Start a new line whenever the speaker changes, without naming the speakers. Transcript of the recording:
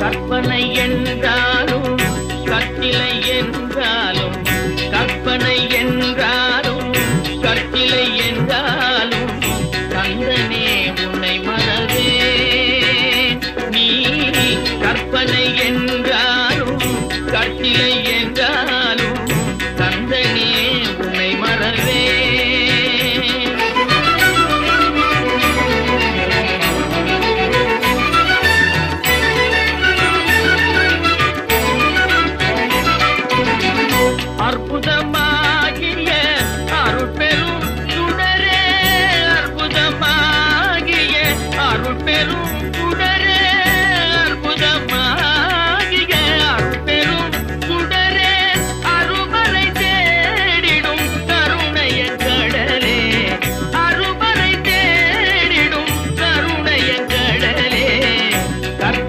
கற்பனை என்றால் அற்புதமாகிய அருட்பெரும் சுடரே அற்புதமாகிய அருட்பெரும் சுடர்.